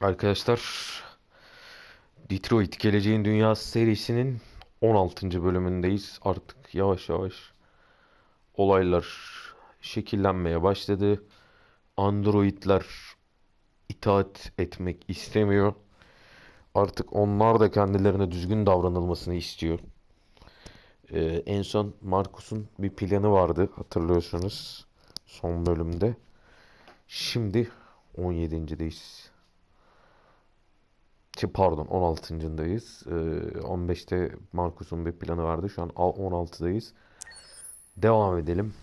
Arkadaşlar Detroit Geleceğin Dünyası serisinin 16. bölümündeyiz. Artık yavaş yavaş olaylar şekillenmeye başladı. Androidler itaat etmek istemiyor. Artık onlar da kendilerine düzgün davranılmasını istiyor. Ee, en son Marcus'un bir planı vardı hatırlıyorsunuz son bölümde. Şimdi 17.deyiz. Pardon 16.dayız. Ee, 15'te Marcus'un bir planı vardı. Şu an al- 16'dayız. Devam edelim.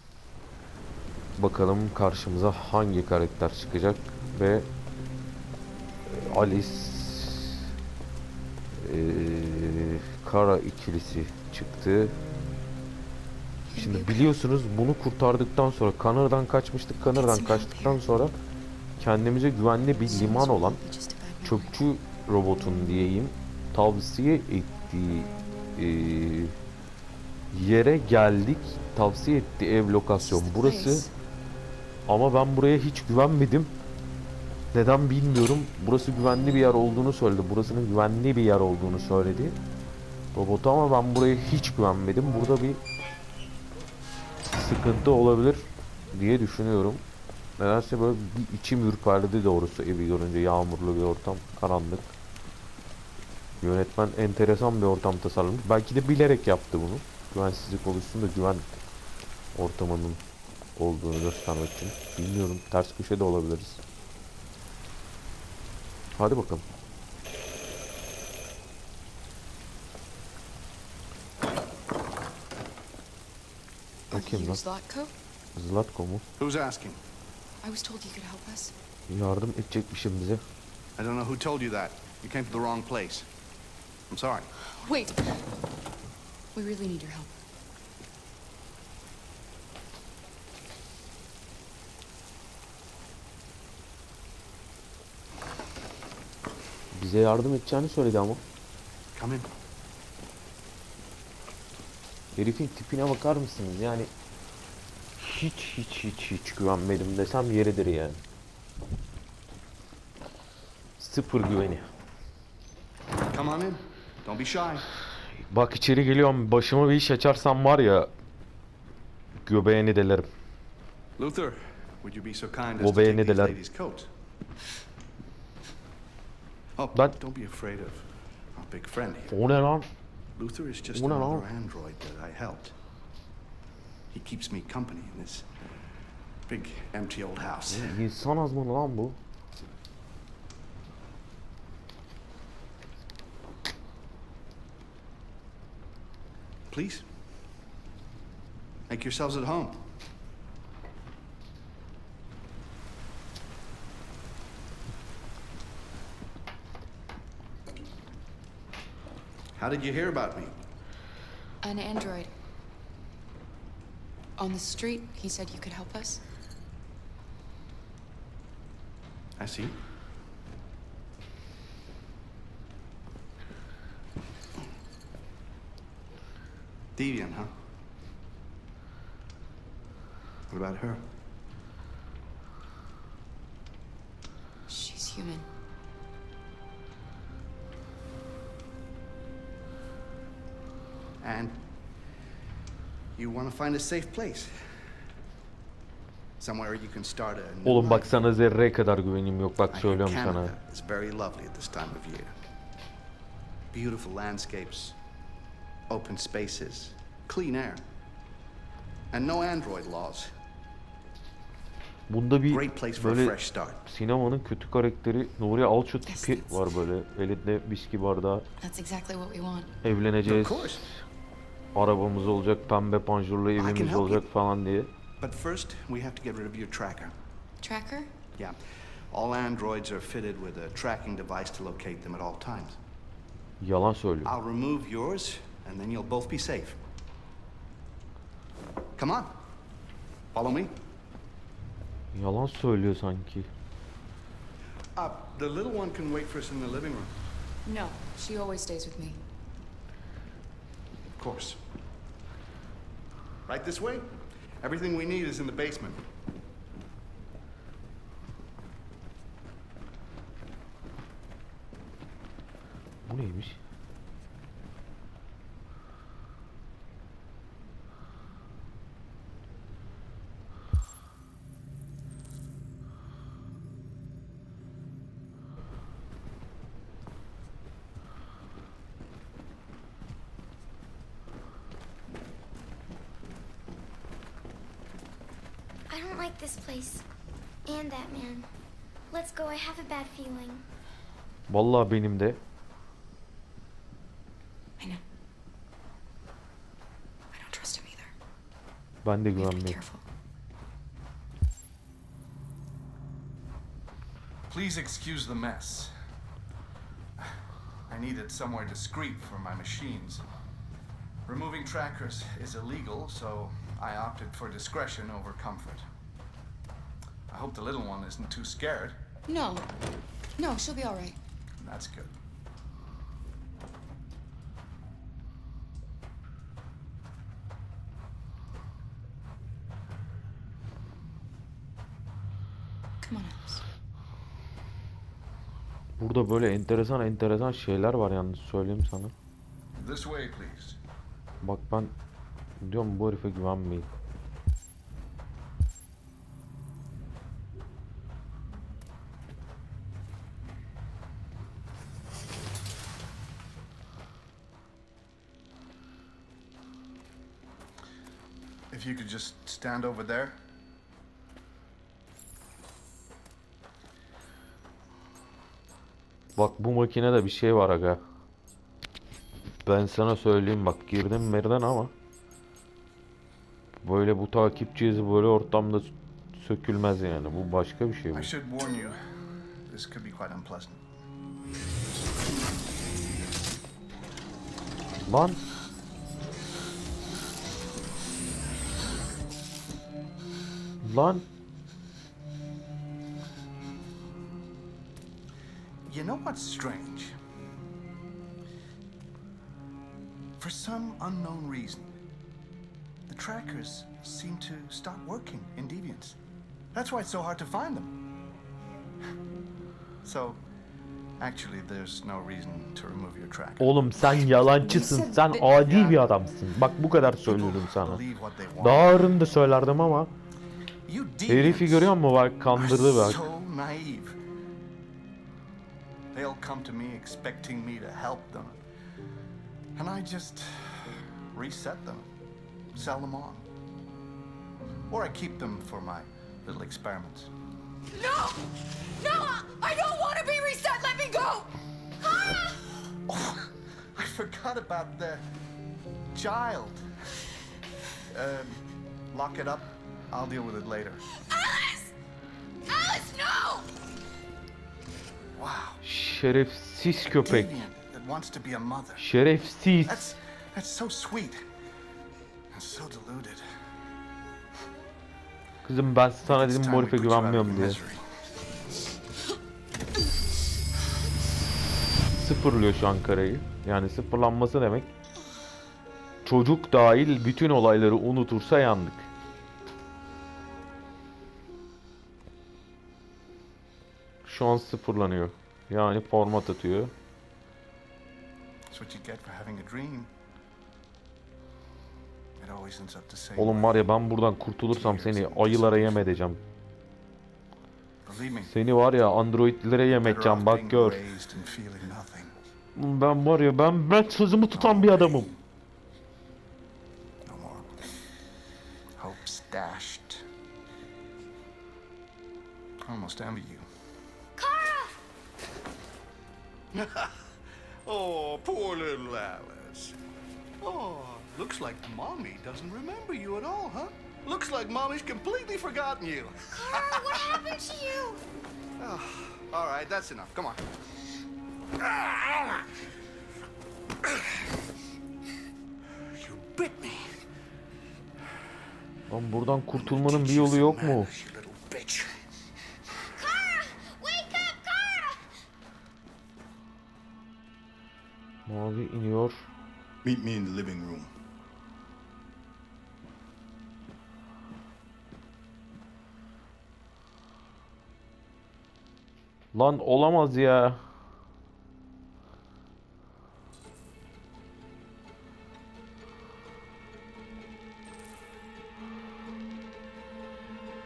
Bakalım karşımıza hangi karakter çıkacak ve e, Alice e, Kara ikilisi çıktı. Şimdi biliyorsunuz bunu kurtardıktan sonra Kanır'dan kaçmıştık. Kanır'dan kaçtıktan sonra kendimize güvenli bir liman olan çöpçü robotun diyeyim tavsiye ettiği e, yere geldik. Tavsiye ettiği ev lokasyon burası. Ama ben buraya hiç güvenmedim. Neden bilmiyorum. Burası güvenli bir yer olduğunu söyledi. Burasının güvenli bir yer olduğunu söyledi. Robota ama ben buraya hiç güvenmedim. Burada bir sıkıntı olabilir diye düşünüyorum. Nedense böyle bir içim ürperdi doğrusu evi görünce yağmurlu bir ortam, karanlık. Yönetmen enteresan bir ortam tasarlamış. Belki de bilerek yaptı bunu. Güvensizlik oluşsun da güven ortamının olduğunu göstermek için. Bilmiyorum. Ters köşe de olabiliriz. Hadi bakalım. Bakayım lan. Zlatko? Zlatko mu? Who's asking? I was told you could help us. Yardım edecekmişim bize. I don't know who told you that. You came to the wrong place. I'm sorry. Wait! We really need your help. Bize yardım edeceğini söyledi ama. Come in. Herifin tipine bakar mısınız? Yani hiç hiç hiç hiç güvenmedim desem yeridir yani. Sıfır güveni. Come on in. Don't be shy. Bak içeri geliyorum başıma bir iş açarsam var ya göbeğini delerim. Luther, would you be so kind as to take these ladies' coats? Oh, don't be afraid of our big friend here. O ne lan? Luther is just another android that I helped. He keeps me company in this big empty old house. İnsan azmanı lan bu. Please, make yourselves at home. How did you hear about me? An android. On the street, he said you could help us. I see. Deviant, huh? What about her? She's human. And you want to find a safe place. Somewhere you can start a new Oğlum bak sana zerre kadar güvenim yok bak söylüyorum sana. İs very lovely at this time of year. Beautiful landscapes, open spaces, clean air, and no android laws. Bunda bir Great place for a böyle fresh start. sinemanın kötü karakteri Nuri Alço tipi var böyle. Elinde viski bardağı. That's exactly what we want. Evleneceğiz. Of course. Arabamız olacak, pembe panjurlu evimiz olacak falan diye. But first, we have to get rid of your tracker. Tracker? Yeah. All androids are fitted with a tracking device to locate them at all times. Yalan söylüyor. I'll remove yours, and then you'll both be safe. Come on. Follow me. Yalan söylüyor sanki. Uh, the little one can wait for us in the living room. No, she always stays with me. Of course. Right this way? Everything we need is in the basement. Bu neymiş? I don't like this place. And that man. Let's go, I have a bad feeling. Vallahi benim de. I know. I don't trust him either. Ben de We have to be güvenmiyorum. careful. Please excuse the mess. I needed somewhere discreet for my machines. Removing trackers is illegal, so I opted for discretion over comfort. I hope the little one isn't too scared. No. No, she'll be all right. That's good. Come on, Alice. Burada böyle enteresan enteresan şeyler var yalnız söyleyeyim sana. This way, please. Bak ben diyorum bu herife güvenmeyin. If you could just stand over there. Bak bu makinede bir şey var aga. Ben sana söyleyeyim bak girdim merden ama böyle bu takipçi izi böyle ortamda sökülmez yani. Bu başka bir şey bu. I Lan You know what's strange? For some unknown reason, the trackers seem to stop working in Deviants. That's why it's so hard to find them. So, actually, there's no reason to remove your tracker. oğlum sen yalancısın. Sen adi bir adamsın. Bak bu kadar söylüyorum sana. Daha ağırını da söylerdim ama herifi deviants görüyor musun bak kandırdı are bak. so naive. They'll come to me expecting me to help them. And I just reset them, sell them on. Or I keep them for my little experiments. No! No! I don't want to be reset! Let me go! Oh, I forgot about the child. Um, lock it up. I'll deal with it later. Alice! Alice, no! Wow. Şerefsiz köpek. Deviant that wants to be a mother. Şerefsiz. That's that's so sweet and so deluded. Kızım ben sana dedim of güvenmiyorum diye. Sıfırlıyor şu an karayı. Yani sıfırlanması demek. Çocuk dahil bütün olayları unutursa yandık. Şu an sıfırlanıyor. Yani format atıyor. Oğlum var ya ben buradan kurtulursam seni ayılara yem edeceğim. Seni var ya androidlere yem edeceğim bak gör. Ben var ya ben ben sözümü tutan bir adamım. Almost envy you. oh, poor little Alice. Oh, looks like mommy doesn't remember you at all, huh? Looks like mommy's completely forgotten you. Kara, what happened to you? All right, that's enough. Come on. You bit me. Lan buradan kurtulmanın bir yolu yok mu? Meet me in the living room. Lan olamaz ya.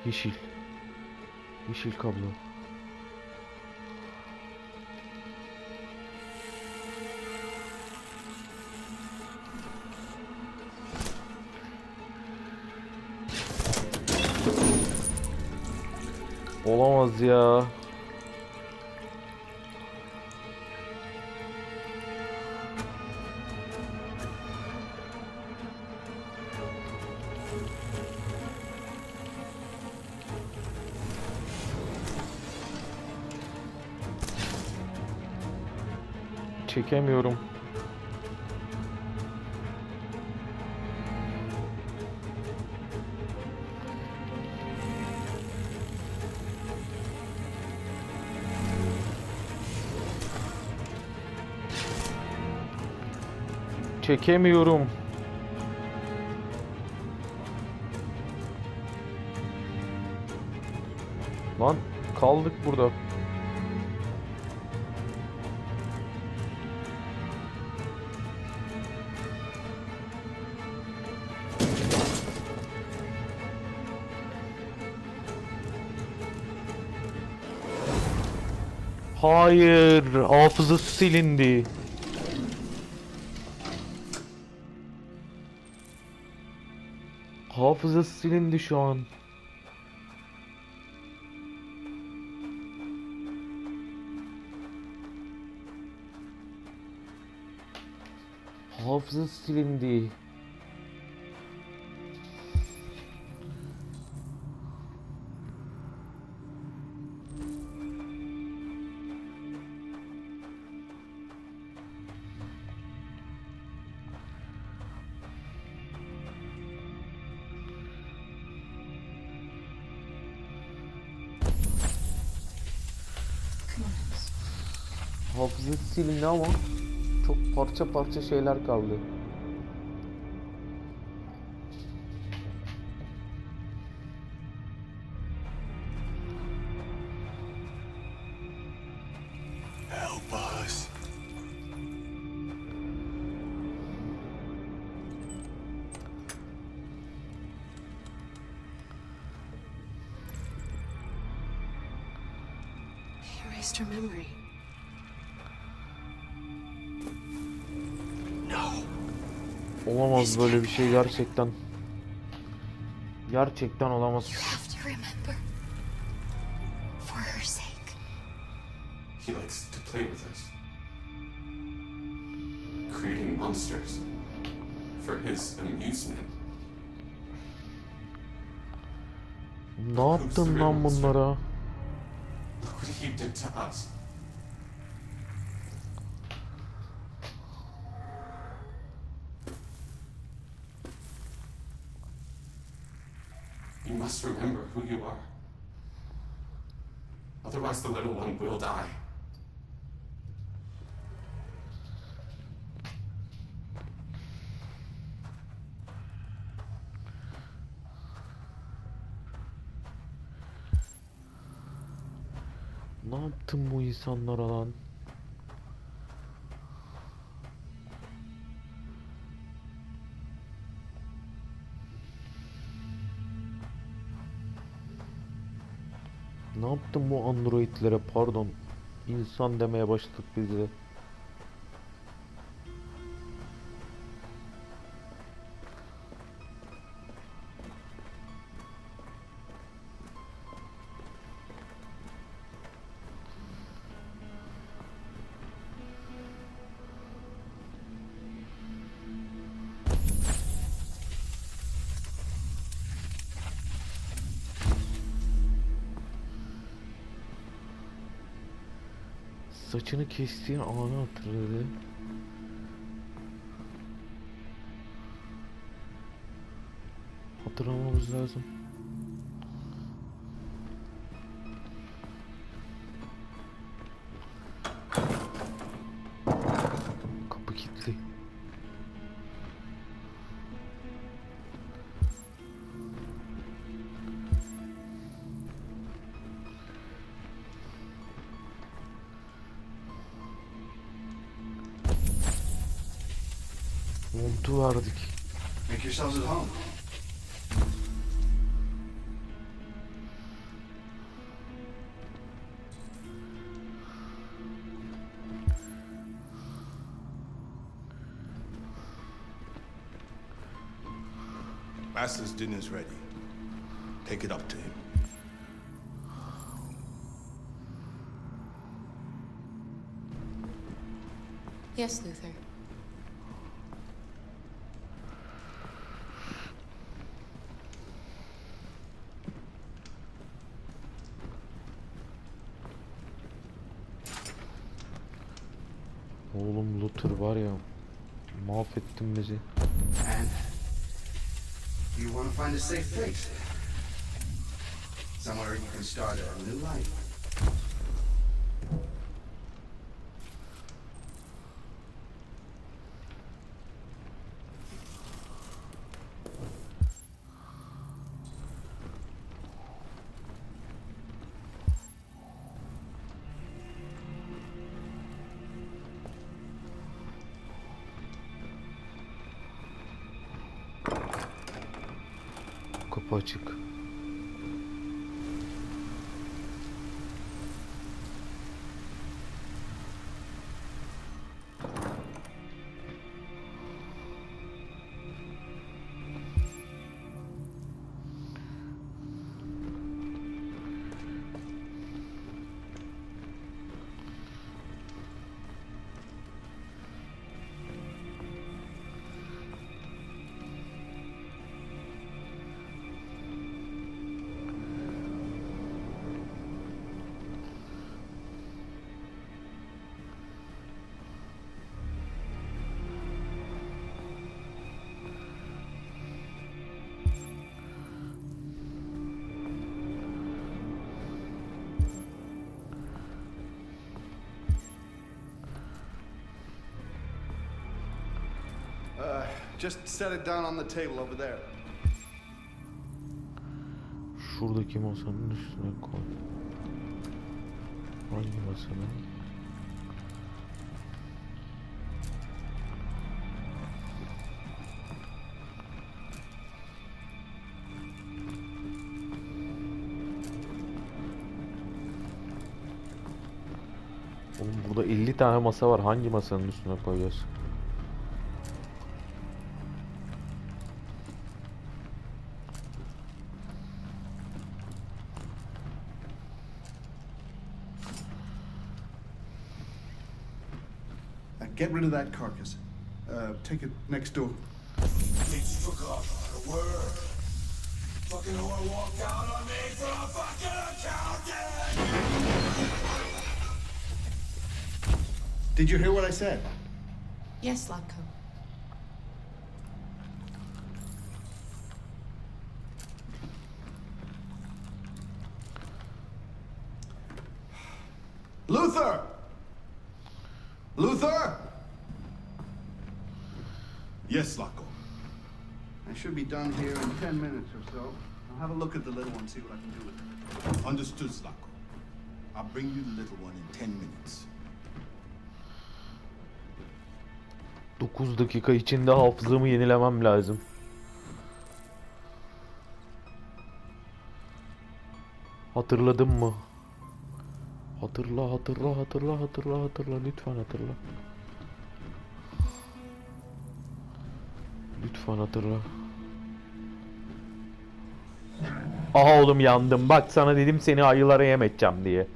Yeşil. Yeşil kablo. Olamaz ya. Çekemiyorum. Çekemiyorum. Lan kaldık burada. Hayır, hafızası silindi. Hafızası silindi şu an. Hafızası silindi. Hafızası silindi ama çok parça parça şeyler kaldı. Olamaz böyle bir şey gerçekten. Gerçekten olamaz. You have to remember. For her sake. He likes to play with us, creating monsters for his amusement. Ne yaptın lan bunlara? Look what he did to us. Must remember who you are. Otherwise, the little one will die. Ne yaptın bu insanlara lan? Ne yaptın bu androidlere pardon insan demeye başladık biz de. Saçını kestiği anı hatırladı. Hatırlamamız lazım. duvardık. Make yourselves at home. Master's dinner's ready. Take it up to him. Yes, Luther. Oğlum Luther var ya mahvettin bizi. You want to find a safe place. Somewhere you can start a new life. Açık. Just set it down on the table over there. Şuradaki masanın üstüne koy. Hangi masanın? Oğlum burada 50 tane masa var. Hangi masanın üstüne koyacağız? Get rid of that carcass. Uh, take it next door. Bitch forgot the word. Fucking whore walked out on me for a fucking accountant! Did you hear what I said? Yes, Latko. Yes, Laco. I should be done here in ten minutes or so. I'll have a look at the little one, see what I can do with it. Understood, Laco. I'll bring you the little one in ten minutes. 9 dakika içinde hafızamı yenilemem lazım. Hatırladın mı? Hatırla, hatırla, hatırla, hatırla, hatırla. Lütfen hatırla. Lütfen hatırla. Aha oğlum yandım. Bak sana dedim seni ayılara yem edeceğim diye.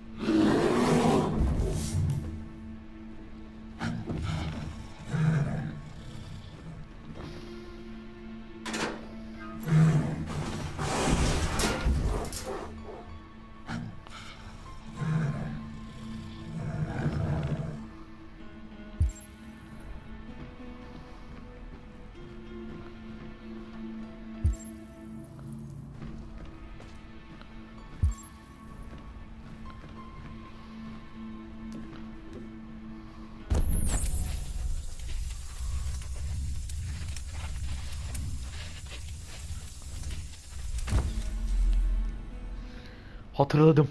Hatırladım.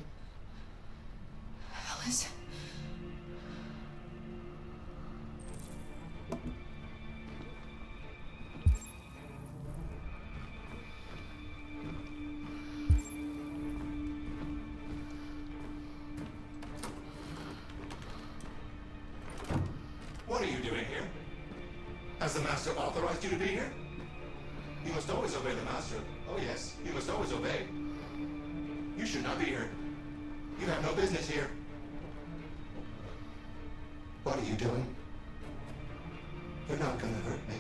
Alice. What are you doing here? Has the Master authorized you to be here? You must always obey the master. Oh yes, you must always obey. Should not be here. You have no business here. What are you doing? You're not gonna hurt me.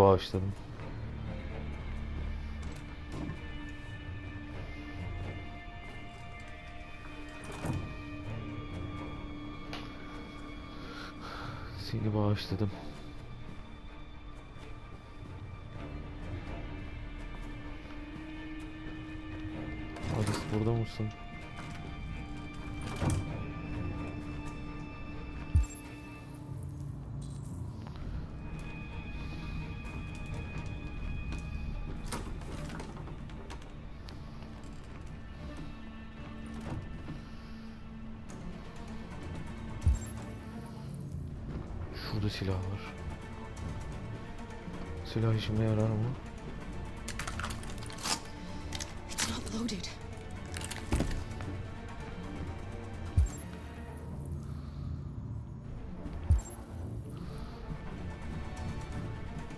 Bağışladım. Seni bağışladım. Alice burada mısın? Silah işime yarar mı? It's not loaded.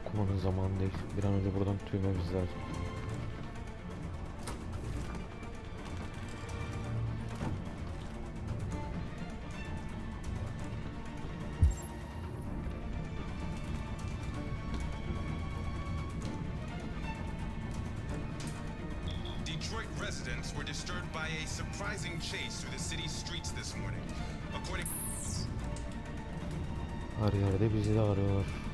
Kumanın zamanı değil. Bir an önce buradan tüymemiz lazım. Detroit residents were disturbed by a surprising chase through the city's streets this morning. According Her yerde bizi de arıyorlar.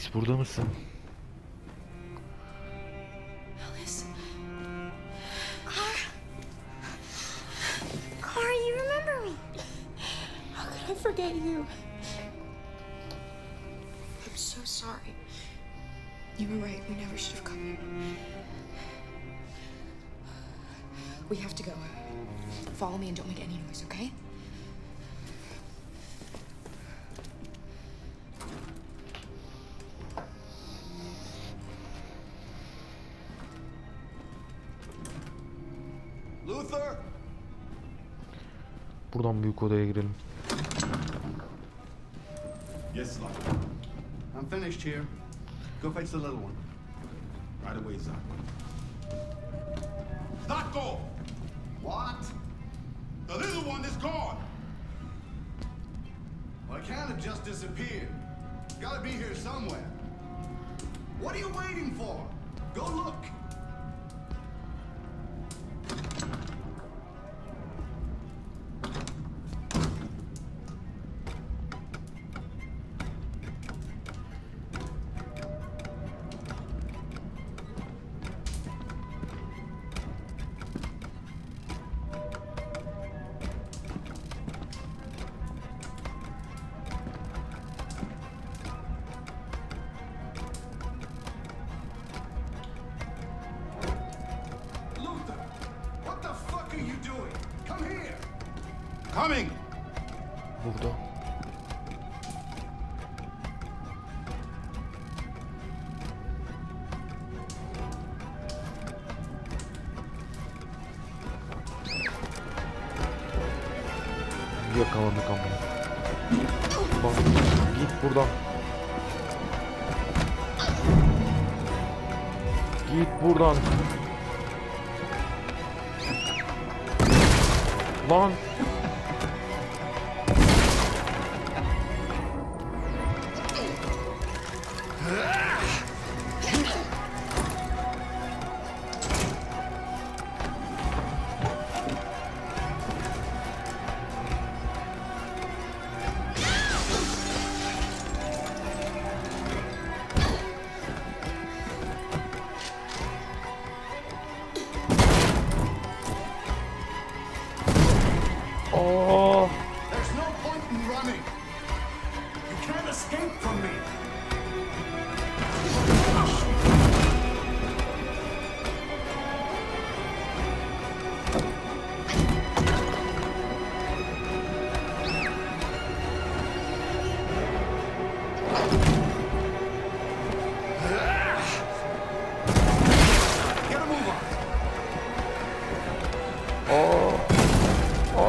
Alice burada mısın? Alice, Clara, you remember me. how could I forget you? I'm so sorry. You were right. We never should have come. Here. We have to go. Follow me and don't make any noise, okay? Büyük odaya girelim. Yes. I'm finished here. Go fetch the little one. Right away, Zach. Znatko! What? The little one is gone! Well, it can't have just disappeared. Gotta be here somewhere. What are you waiting for? Go look.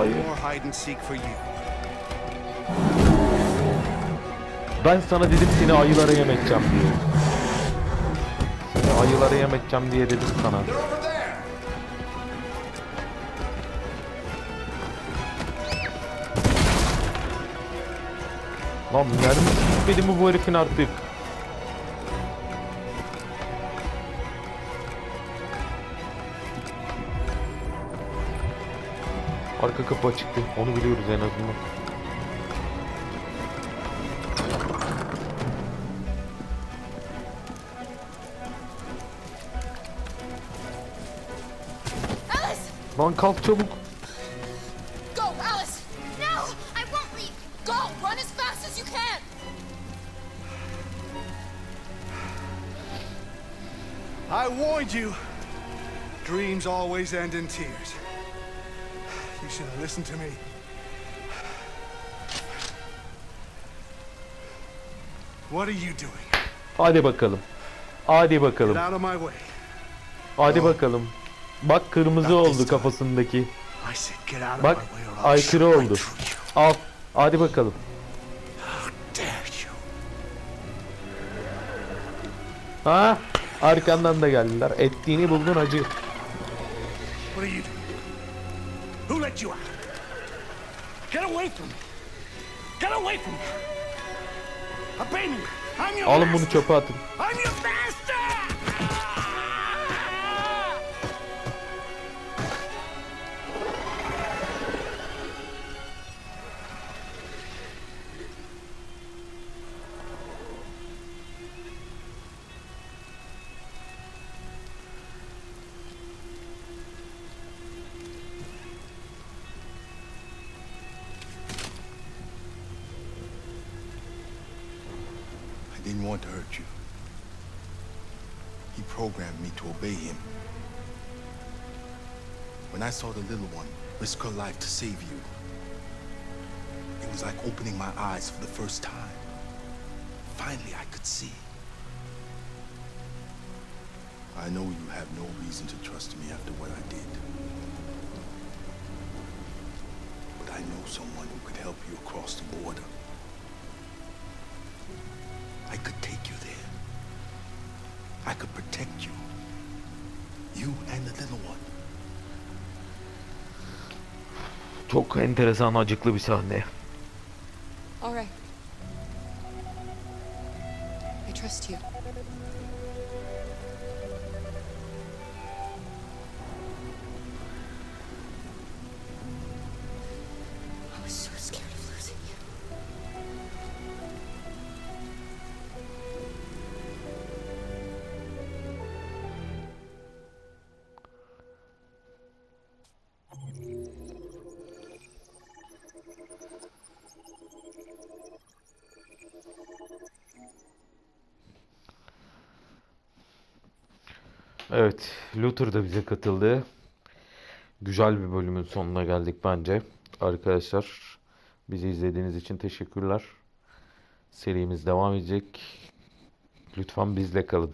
Hayır. More hide and seek for you. Ben sana dedim seni ayılara yem edeceğim diye. Seni ayılara yem edeceğim diye dedim sana. Lan mermisi gitmedi mi bu herifin artık? Arka kapı açıktı. Onu biliyoruz en azından. Alice! Lan kalk çabuk. Go, Alice! No, I won't leave. Go! Run as fast as you can! I warned you. Dreams always end in tears. Have listened to me. What are you doing? Hadi bakalım. Hadi Get bakalım. out of my way. Hadi bakalım. Bak kırmızı oldu kafasındaki. I said get out of Bak my way or I'll aykırı shoot right oldu. through you. Al. Hadi bakalım. Dare you? Ha? Arkandan da geldiler. Ettiğini buldun acı. What are you doing? Who let you out? Get away from me! Get away from me! Obey me! I'm your Alın bunu çöpe atın. I'm your master! Want to hurt you. He programmed me to obey him. When I saw the little one risk her life to save you, it was like opening my eyes for the first time. Finally, I could see. I know you have no reason to trust me after what I did. But I know someone who could help you across the border. Çok enteresan acıklı bir sahne. Evet, Luther da bize katıldı. Güzel bir bölümün sonuna geldik bence. Arkadaşlar, bizi izlediğiniz için teşekkürler. Serimiz devam edecek. Lütfen bizle kalın.